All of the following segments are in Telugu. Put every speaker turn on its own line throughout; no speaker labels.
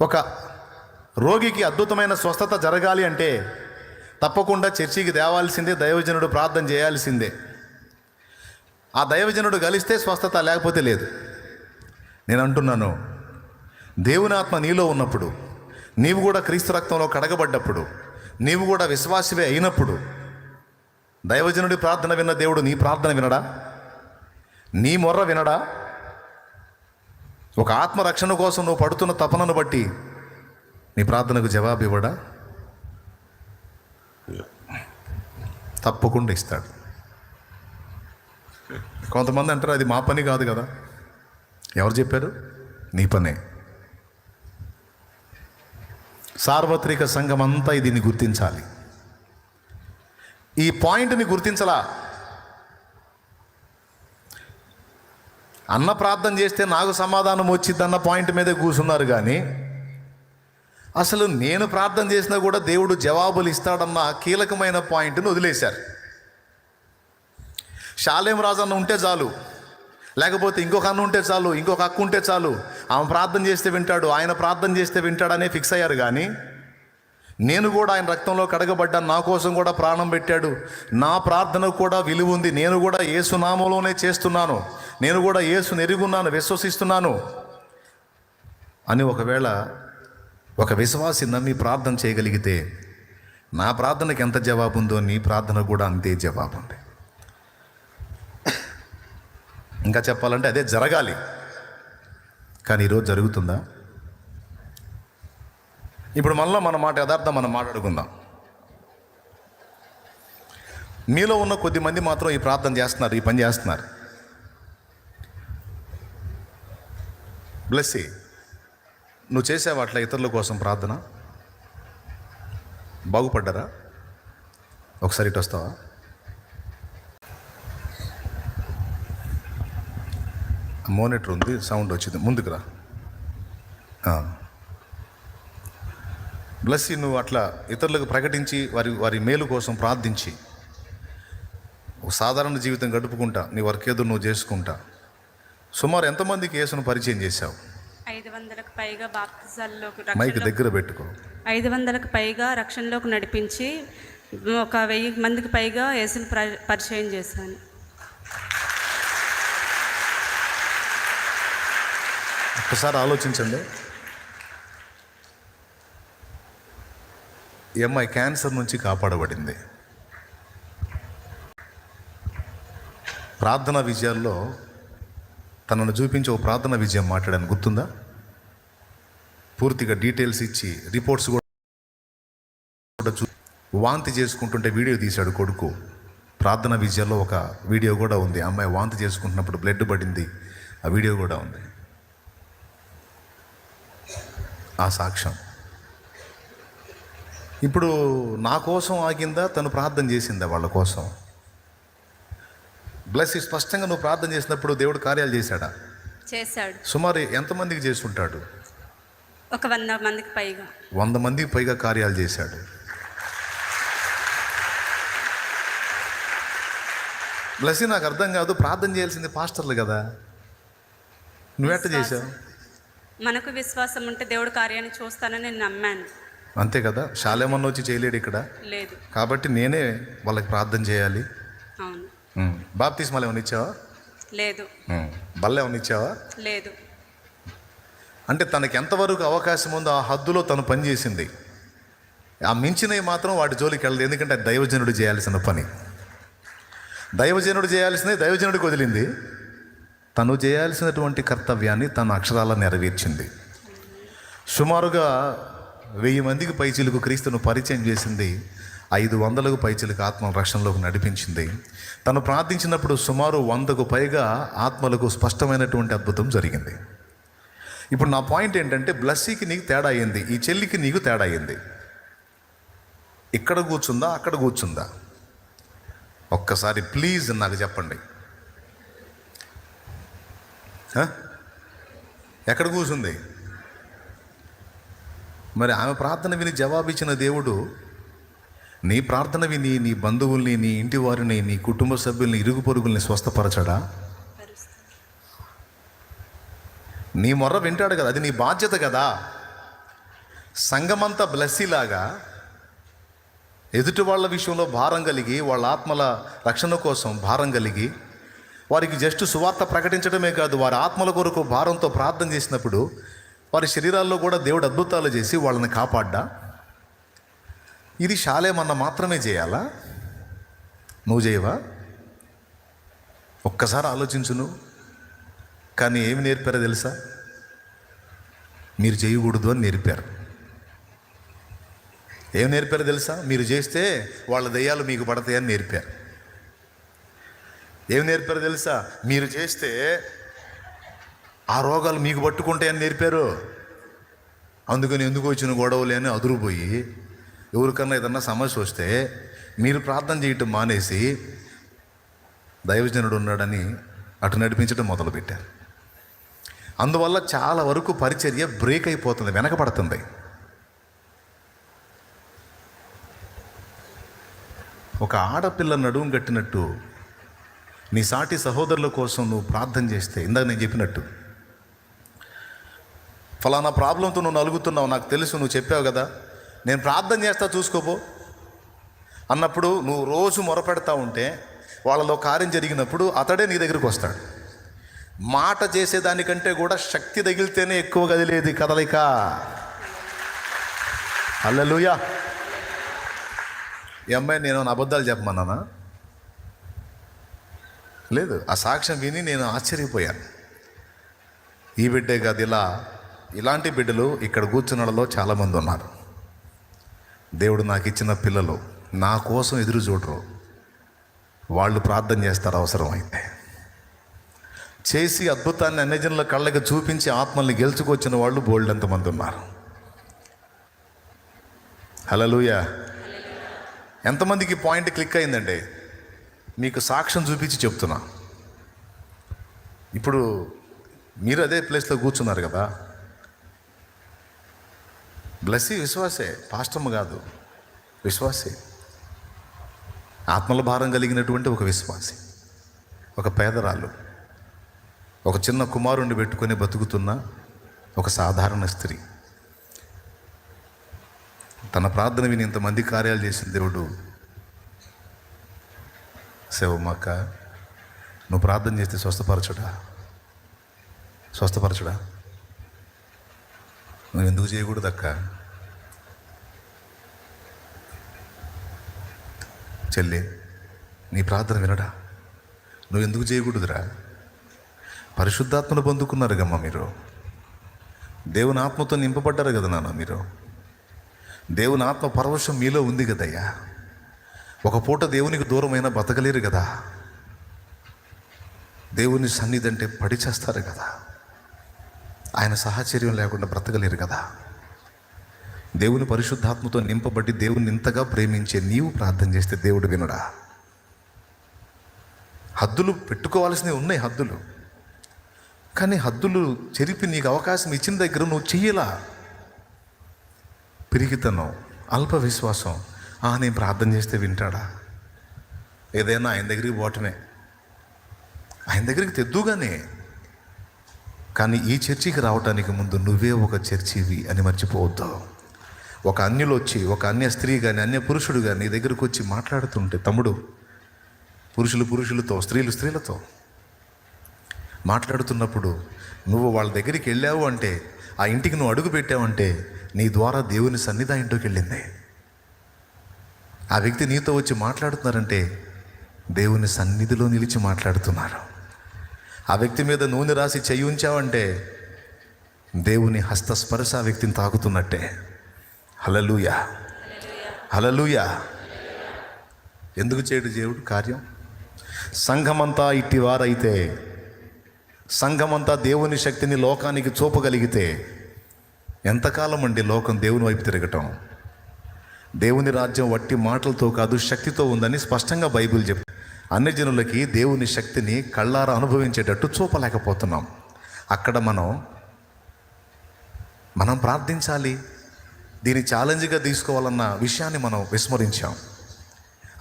ఒక రోగికి అద్భుతమైన స్వస్థత జరగాలి అంటే తప్పకుండా చర్చికి తేవాల్సిందే దైవజనుడు ప్రార్థన చేయాల్సిందే. ఆ దైవజనుడు కలిస్తే స్వస్థత లేకపోతే లేదు. నేను అంటున్నాను దేవుని ఆత్మ నీలో ఉన్నప్పుడు నీవు కూడా క్రీస్తు రక్తంలో కడగబడ్డప్పుడు నీవు కూడా విశ్వాసివే అయినప్పుడు దైవజనుడి ప్రార్థన విన్న దేవుడు నీ ప్రార్థన వినడా? నీ మొర్ర వినడా? ఒక ఆత్మరక్షణ కోసం నువ్వు పడుతున్న తపనను బట్టి నీ ప్రార్థనకు జవాబు ఇవ్వడా? తప్పకుండా ఇస్తాడు. కొంతమంది అంటారు అది మా పని కాదు కదా. ఎవరు చెప్పారు? నీ పనే. సార్వత్రిక సంఘం అంతా దీన్ని గుర్తించాలి. ఈ పాయింట్ని గుర్తించలా. అన్న ప్రార్థన చేస్తే నాకు సమాధానం వచ్చిందన్న పాయింట్ మీదే కూర్చున్నారు కానీ అసలు నేను ప్రార్థన చేసినా కూడా దేవుడు జవాబులు ఇస్తాడన్న కీలకమైన పాయింట్ని వదిలేశారు. షాలేం రాజన్న ఉంటే చాలు లేకపోతే ఇంకొక అన్న ఉంటే చాలు ఇంకొక అక్క ఉంటే చాలు ఆమె ప్రార్థన చేస్తే వింటాడు ఆయన ప్రార్థన చేస్తే వింటాడనే ఫిక్స్ అయ్యారు కానీ నేను కూడా ఆయన రక్తంలో కడగబడ్డాను నా కోసం కూడా ప్రాణం పెట్టాడు. నా ప్రార్థనకు కూడా విలువ ఉంది. నేను కూడా యేసు నామంలోనే చేస్తున్నాను. నేను కూడా యేసుని ఎరుగున్నాను విశ్వసిస్తున్నాను. అని ఒకవేళ ఒక విశ్వాసి నమ్మి ప్రార్థన చేయగలిగితే నా ప్రార్థనకి ఎంత జవాబు ఉందో నీ ప్రార్థన కూడా అంతే జవాబు ఉంది. ఇంకా చెప్పాలంటే అదే జరగాలి. కానీ ఈరోజు జరుగుతుందా? ఇప్పుడు మళ్ళీ మన మాట యథార్థం మనం మాట్లాడుకుందాం. మీలో ఉన్న కొద్ది మంది మాత్రం ఈ ప్రార్థన చేస్తున్నారు ఈ పని చేస్తున్నారు. బ్లెస్సి నువ్వు చేసావు అట్లా ఇతరుల కోసం ప్రార్థన? బాగుపడ్డారా? ఒకసారి ఇటు వస్తావా? మోనిటర్ ఉంది సౌండ్ వచ్చింది. ముందుకు రా. బ్లస్ నువ్వు అట్లా ఇతరులకు ప్రకటించి వారి వారి మేలు కోసం ప్రార్థించి. సాధారణ జీవితం గడుపుకుంటా నీ వర్క్ ఏదో నువ్వు చేసుకుంటా. సుమారు ఎంతమందికి యేసును పరిచయం చేశావు?
ఐదు వందలకు పైగా బాప్తిజాల్లోకి
మైక్ దగ్గర పెట్టుకో.
ఐదు వందలకు పైగా రక్షణలోకి నడిపించి ఒక వెయ్యి మందికి పైగా యేసుని ప్ర- పరిచయం చేశాను.
ఒకసారి ఆలోచించండి. ఈ అమ్మాయి క్యాన్సర్ నుంచి కాపాడబడింది. ప్రార్థన విజయాల్లో తనను చూపించి ఒక ప్రార్థన విజయం మాట్లాడాను. గుర్తుందా? పూర్తిగా డీటెయిల్స్ ఇచ్చి రిపోర్ట్స్ కూడా చూ వాంతి చేసుకుంటుంటే వీడియో తీశాడు కొడుకు. ప్రార్థన విజయాల్లో ఒక వీడియో కూడా ఉంది. అమ్మాయి వాంతి చేసుకుంటున్నప్పుడు బ్లడ్ పడింది. ఆ వీడియో కూడా ఉంది. ఆ సాక్ష్యం. ఇప్పుడు నా కోసం ఆగిందా? తను ప్రార్థన చేసిందా వాళ్ళ కోసం? బ్లస్ స్పష్టంగా నువ్వు ప్రార్థన చేసినప్పుడు దేవుడు కార్యాలు చేశాడా?
చేశాడు.
సుమారు ఎంతమందికి చేస్తుంటాడు
ఒక వంద మందికి పైగా.
వంద మందికి పైగా కార్యాలు చేశాడు. బ్లసి నాకు అర్థం కాదు ప్రార్థన చేయాల్సింది పాస్టర్లు కదా. నువ్వెట్ట చేశావు?
మనకు విశ్వాసం ఉంటే దేవుడు కార్యాన్ని చూస్తానని నేను నమ్మాను.
అంతే కదా? శాలేమన్న వచ్చి చేయలేడు ఇక్కడ?
లేదు.
కాబట్టి నేనే వాళ్ళకి ప్రార్థన చేయాలి.
అవును.
బాప్తిస్మాలు ఏమైనా ఇచ్చావా?
లేదు.
బల్ల ఏమైనా ఇచ్చావా?
లేదు.
అంటే తనకి ఎంతవరకు అవకాశం ఉందో ఆ హద్దులో తను పనిచేసింది ఆ మించినవి మాత్రం వాటి జోలికి వెళ్ళదు ఎందుకంటే దైవజనుడు చేయాల్సిన పని. దైవజనుడు చేయాల్సిందే దైవజనుడికి వదిలింది. తను చేయాల్సినటువంటి కర్తవ్యాన్ని తన అక్షరాల నెరవేర్చింది. సుమారుగా వెయ్యి మందికి పైచిలకు క్రీస్తును పరిచయం చేసింది ఐదు వందలకు పైచిలకు ఆత్మ రక్షణలోకి నడిపించింది. తను ప్రార్థించినప్పుడు సుమారు వందకు పైగా ఆత్మలకు స్పష్టమైనటువంటి అద్భుతం జరిగింది. ఇప్పుడు నా పాయింట్ ఏంటంటే బ్లస్సీకి నీకు తేడా అయింది ఈ చెల్లికి నీకు తేడా అయింది ఇక్కడ కూర్చుందా అక్కడ కూర్చుందా? ఒక్కసారి ప్లీజ్ నాకు చెప్పండి. ఎక్కడ కూర్చుంది? మరి ఆమె ప్రార్థన విని జవాబిచ్చిన దేవుడు నీ ప్రార్థన విని నీ బంధువుల్ని నీ ఇంటి వారిని నీ కుటుంబ సభ్యుల్ని ఇరుగు పొరుగుల్ని స్వస్థపరచడా? నీ మొర్ర వింటాడు కదా అది నీ బాధ్యత కదా. సంఘమంతా బ్లెస్సీలాగా ఎదుటి వాళ్ళ విషయంలో భారం కలిగి వాళ్ళ ఆత్మల రక్షణ కోసం భారం కలిగి వారికి జస్ట్ సువార్త ప్రకటించడమే కాదు వారి ఆత్మల కొరకు భారంతో ప్రార్థన చేసినప్పుడు వారి శరీరాల్లో కూడా దేవుడు అద్భుతాలు చేసి వాళ్ళని కాపాడ్డా? ఇది శాలేమన్న మాత్రమే చేయాలా? నువ్వు చేయవా? ఒక్కసారి ఆలోచించు నువ్వు కానీ ఏమి నేర్పారో తెలుసా? మీరు చేయకూడదు అని నేర్పారు. ఏం నేర్పారో తెలుసా? మీరు చేస్తే వాళ్ళ దయ్యాలు మీకు పడతాయని నేర్పారు. ఏం నేర్పారో తెలుసా? మీరు చేస్తే ఆ రోగాలు మీకు పట్టుకుంటాయని నేర్పారు. అందుకని ఎందుకు వచ్చిన గొడవలు అని అదురుపోయి ఎవరికన్నా ఏదన్నా సమస్య వస్తే మీరు ప్రార్థన చేయటం మానేసి దైవజనుడు ఉన్నాడని అటు నడిపించడం మొదలుపెట్టారు. అందువల్ల చాలా వరకు పరిచర్య బ్రేక్ అయిపోతుంది వెనకబడుతుంది. ఒక ఆడపిల్ల నడుము కట్టినట్టు నీ సాటి సహోదరుల కోసం నువ్వు ప్రార్థన చేస్తే ఇందాక నేను చెప్పినట్టు ఫలానా ప్రాబ్లంతో నువ్వు నలుగుతున్నావు నాకు తెలుసు నువ్వు చెప్పావు కదా. నేను ప్రార్థన చేస్తా చూసుకోపో. అన్నప్పుడు నువ్వు రోజు మొరపెడతా ఉంటే వాళ్ళలో కార్యం జరిగినప్పుడు అతడే నీ దగ్గరికి వస్తాడు. మాట చేసేదానికంటే కూడా శక్తి తగిలితేనే ఎక్కువ కదిలేది కదలిక. అల్లెలుయా ఈ అమ్మాయి నేను అబద్ధాలు చెప్పమన్నానా? లేదు ఆ సాక్ష్యం విని నేను ఆశ్చర్యపోయాను. ఈ బిడ్డే కాదు ఇలా ఇలాంటి బిడ్డలు ఇక్కడ కూర్చున్నలో చాలామంది ఉన్నారు. దేవుడు నాకు ఇచ్చిన పిల్లలు నా కోసం ఎదురు చూడరు. వాళ్ళు ప్రార్థన చేస్తారు అవసరం అయితే చేసి అద్భుతాన్ని అన్యజనుల కళ్ళకి చూపించి ఆత్మల్ని గెలుచుకొచ్చిన వాళ్ళు బోల్డ్ ఎంతమంది ఉన్నారు. హలలుయ ఎంతమందికి పాయింట్ క్లిక్ అయిందండి? మీకు సాక్ష్యం చూపించి చెప్తున్నా. ఇప్పుడు మీరు అదే ప్లేస్లో కూర్చున్నారు కదా. బ్లెస్సీ విశ్వాసే పాష్టము కాదు విశ్వాసే ఆత్మల భారం కలిగినటువంటి ఒక విశ్వాసి ఒక పేదరాలు ఒక చిన్న కుమారుణ్ణి పెట్టుకొని బతుకుతున్న ఒక సాధారణ స్త్రీ తన ప్రార్థన విని ఇంతమంది కార్యాలు చేసిన దేవుడు శివమ్మక్క నువ్వు ప్రార్థన చేస్తే స్వస్థపరచుడా స్వస్థపరచుడా నువ్వు ఎందుకు చేయకూడదు అక్క చెల్లి నీ ప్రార్థన వినడా? నువ్వు ఎందుకు చేయకూడదురా? పరిశుద్ధాత్మను పొందుకున్నారు గమ్మ మీరు. దేవుని ఆత్మతో నింపబడ్డారు కదా నాన్న మీరు. దేవుని ఆత్మ పరవశం మీలో ఉంది కదయ్యా. ఒక పూట దేవునికి దూరమైన బతకలేరు కదా. దేవుని సన్నిధి అంటే పడి చేస్తారు కదా. ఆయన సహచర్యం లేకుండా బ్రతకలేరు కదా. దేవుని పరిశుద్ధాత్మతో నింపబడి దేవుని ఇంతగా ప్రేమించే నీవు ప్రార్థన చేస్తే దేవుడు వినడా? హద్దులు పెట్టుకోవాల్సినవి ఉన్నాయి హద్దులు. కానీ హద్దులు చెరిపి నీకు అవకాశం ఇచ్చిన దగ్గర నువ్వు చెయ్యలా? పిరిగితనం అల్ప విశ్వాసం ఆ నేను ప్రార్థన చేస్తే వింటాడా? ఏదైనా ఆయన దగ్గరికి పోవటమే. ఆయన దగ్గరికి తెద్దుగానే కానీ ఈ చర్చికి రావటానికి ముందు నువ్వే ఒక చర్చివి అని మర్చిపోవద్దు. ఒక అన్యులు వచ్చి ఒక అన్య స్త్రీ కానీ అన్య పురుషుడు కానీ నీ దగ్గరకు వచ్చి మాట్లాడుతుంటే తమ్ముడు పురుషులు పురుషులతో స్త్రీలు స్త్రీలతో మాట్లాడుతున్నప్పుడు నువ్వు వాళ్ళ దగ్గరికి వెళ్ళావు అంటే ఆ ఇంటికి నువ్వు అడుగు పెట్టావంటే నీ ద్వారా దేవుని సన్నిధి ఆ ఇంట్లోకి వెళ్ళింది. ఆ వ్యక్తి నీతో వచ్చి మాట్లాడుతున్నారంటే దేవుని సన్నిధిలో నిలిచి మాట్లాడుతున్నారు. ఆ వ్యక్తి మీద నూనె రాసి చెయ్యి ఉంచావంటే దేవుని హస్తస్పర్శ ఆ వ్యక్తిని తాకుతున్నట్టే. హలలుయ హలలుయ ఎందుకు చేయడు దేవుడు కార్యం? సంఘమంతా ఇట్టివారైతే సంఘమంతా దేవుని శక్తిని లోకానికి చూపగలిగితే ఎంతకాలం అండి లోకం దేవుని వైపు తిరగటం? దేవుని రాజ్యం వట్టి మాటలతో కాదు శక్తితో ఉందని స్పష్టంగా బైబిల్ చెప్తుంది. అన్ని జనులకి దేవుని శక్తిని కళ్ళారా అనుభవించేటట్టు చూపలేకపోతున్నాం. అక్కడ మనం మనం ప్రార్థించాలి. దీన్ని ఛాలెంజ్గా తీసుకోవాలన్న విషయాన్ని మనం విస్మరించాం.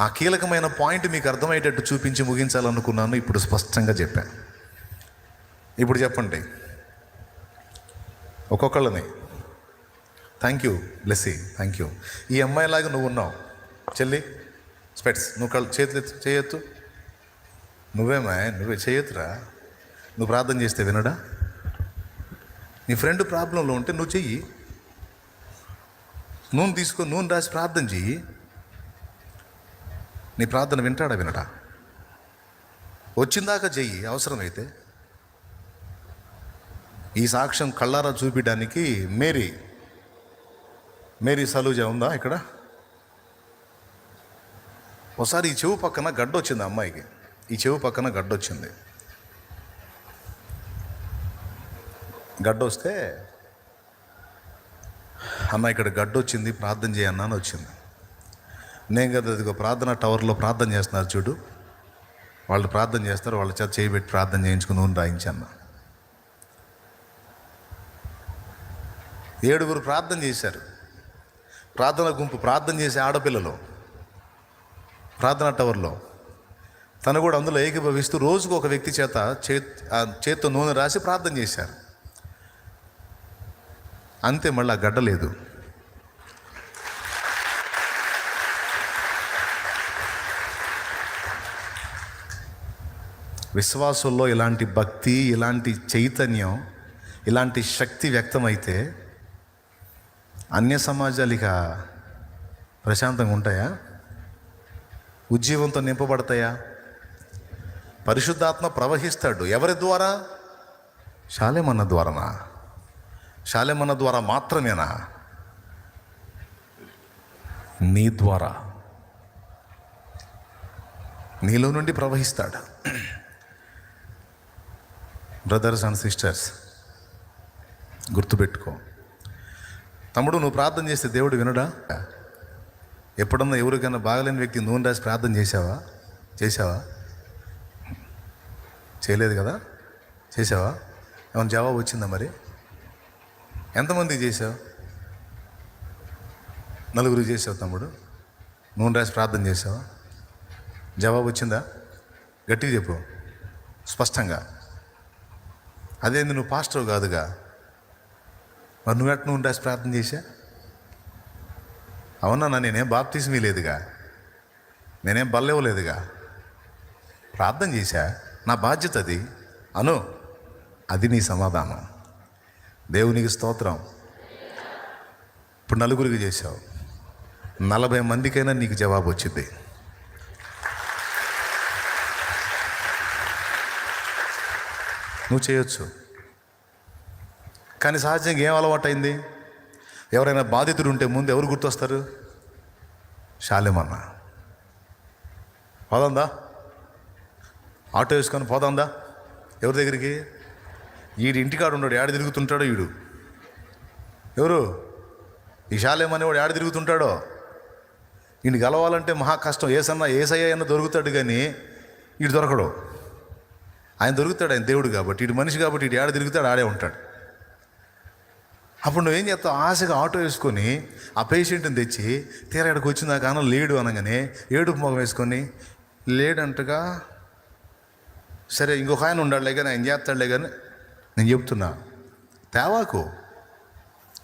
ఆ కీలకమైన పాయింట్ మీకు అర్థమయ్యేటట్టు చూపించి ముగించాలనుకున్నాను ఇప్పుడు స్పష్టంగా చెప్పాను. ఇప్పుడు చెప్పండి. ఒక్కొక్కళ్ళని. Thank you Blessy thank you ఈ అమ్మాయిలాగా నువ్వు ఉన్నావు. చెల్లి స్పెట్స్ నువ్వు కళ్ళు చేతులు చేయొద్దు నువ్వేమా నువ్వే చేయొద్దురా. నువ్వు ప్రార్థన చేస్తే వినడా? నీ ఫ్రెండ్ ప్రాబ్లంలో ఉంటే నువ్వు చెయ్యి. నూనె తీసుకొని నూనె రాసి ప్రార్థన చెయ్యి. నీ ప్రార్థన వింటాడా వినడా? వచ్చిందాకా చెయ్యి అవసరమైతే. ఈ సాక్ష్యం కళ్ళారా చూపించడానికి మేరీ. మేరీ సలూజా ఉందా ఇక్కడ? ఒకసారి ఈ చెవు పక్కన గడ్డ వచ్చింది అమ్మాయికి. ఈ చెవు పక్కన గడ్డ వచ్చింది గడ్డ వస్తే అన్న ఇక్కడ గడ్డ వచ్చింది ప్రార్థన చేయన్నా అని వచ్చింది. నేను కదా ఇదిగో ప్రార్థన టవర్లో ప్రార్థన చేస్తున్నారు చూడు. వాళ్ళు ప్రార్థన చేస్తారు వాళ్ళ చేత చేయబెట్టి ప్రార్థన చేయించుకుని నూనె రాయించన్న ఏడుగురు ప్రార్థన చేశారు. ప్రార్థన గుంపు ప్రార్థన చేసే ఆడపిల్లలు. ప్రార్థన టవర్లో. తను కూడా అందులో ఏకీభవిస్తూ రోజుకు ఒక వ్యక్తి చేత చేత్తో నూనె రాసి ప్రార్థన చేశారు. అంతే మళ్ళీ ఆ గడ్డ లేదు విశ్వాసంలో ఇలాంటి భక్తి ఇలాంటి చైతన్యం ఇలాంటి శక్తి వ్యక్తమైతే అన్య సమాజాలు ఇక ప్రశాంతంగా ఉంటాయా? ఉజ్జీవంతో నింపబడతాయా? పరిశుద్ధాత్మ ప్రవహిస్తాడు. ఎవరి ద్వారా? శాలేమన్న ద్వారానా? శాలేమన్న ద్వారా మాత్రమేనా? నీ ద్వారా. నీలో నుండి ప్రవహిస్తాడు. బ్రదర్స్ అండ్ సిస్టర్స్ గుర్తుపెట్టుకో. తమ్ముడు నువ్వు ప్రార్థన చేస్తే దేవుడు వినడా? ఎప్పుడన్నా ఎవరికైనా బాగలేని వ్యక్తి నూనె రాసి ప్రార్థన చేసావా చేసావా చేయలేదు కదా? చేసావా? ఏమైనా జవాబు వచ్చిందా మరి? ఎంతమంది చేసావు? నలుగురు చేసావు తమ్ముడు. నూనె రాసి ప్రార్థన చేసావా? జవాబు వచ్చిందా? గట్టిగా చెప్పు. స్పష్టంగా. అదేంది నువ్వు పాస్టర్ కాదుగా? మరి నువ్వు నూనె రాసి ప్రార్థన చేశా? అవునా నేనేం బాప్తీసం లేదుగా? నేనేం బల్లెవ్వలేదుగా ప్రార్థన చేశా? నా బాధ్యత అది. అను అది నీ సమాధానం. దేవునికి స్తోత్రం. ఇప్పుడు నలుగురికి చేశావు. నలభై మందికైనా నీకు జవాబు వచ్చింది. నువ్వు చేయొచ్చు. కానీ సహజంగా ఏం అలవాటైంది? ఎవరైనా బాధితుడు ఉంటే ముందు ఎవరు గుర్తొస్తారు? శాలేమన్న. పదందా? ఆటో వేసుకొని పోదాందా ఎవరి దగ్గరికి? ఈడు ఇంటికాడు ఉన్నాడు ఏడ తిరుగుతుంటాడో ఈడు? ఎవరు? ఈ శాలేమని వాడు ఏడ తిరుగుతుంటాడో? ఈయన గెలవాలంటే మహా కష్టం. ఏసన్నా ఏసయ్య అన్న దొరుకుతాడు కానీ ఈడు దొరకడు. ఆయన దొరుకుతాడు ఆయన దేవుడు కాబట్టి. ఇటు మనిషి కాబట్టి ఇటు ఏడ తిరుగుతాడు ఆడే ఉంటాడు. అప్పుడు నువ్వేం చేస్తావు? ఆశగా ఆటో వేసుకొని ఆ పేషెంట్ని తెచ్చి తీరా ఇక్కడికి వచ్చిందా కానం లేడు అనగానే ఏడుపు మొగం వేసుకొని లేడంటగా సరే ఇంకొక ఆయన ఉండాడులే కానీ ఆయన చేస్తాడులే కానీ నేను చెప్తున్నా. తేవాకు.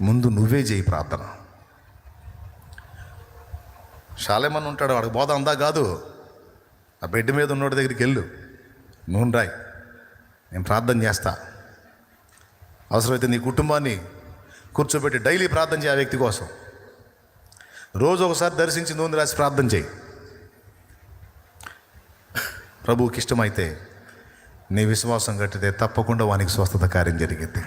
ముందు నువ్వే చేయి ప్రార్థన. శాలేమని ఉంటాడు వాడికి బోధ అందా కాదు. ఆ బెడ్ మీద ఉన్నోడి దగ్గరికి వెళ్ళు. నూనె రాయి. నేను ప్రార్థన చేస్తా. అవసరమైతే నీ కుటుంబాన్ని కూర్చోబెట్టి డైలీ ప్రార్థన చేయ ఆ వ్యక్తి కోసం. రోజు ఒకసారి దర్శించి నూనె రాసి ప్రార్థన చేయి. ప్రభువుకి ఇష్టమైతే నీ విశ్వాసం కట్టితే తప్పకుండా వానికి స్వస్థత కార్యం జరిగింది.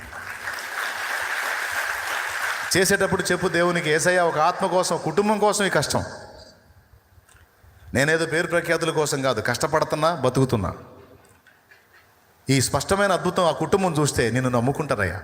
చేసేటప్పుడు చెప్పు దేవునికి ఏసయ్య ఒక ఆత్మ కోసం కుటుంబం కోసం ఈ కష్టం. నేనేదో పేరు ప్రఖ్యాతుల కోసం కాదు కష్టపడుతున్నా బతుకుతున్నా. ఈ స్పష్టమైన అద్భుతం ఆ కుటుంబం చూస్తే నిన్ను నమ్ముకుంటారయ్యా.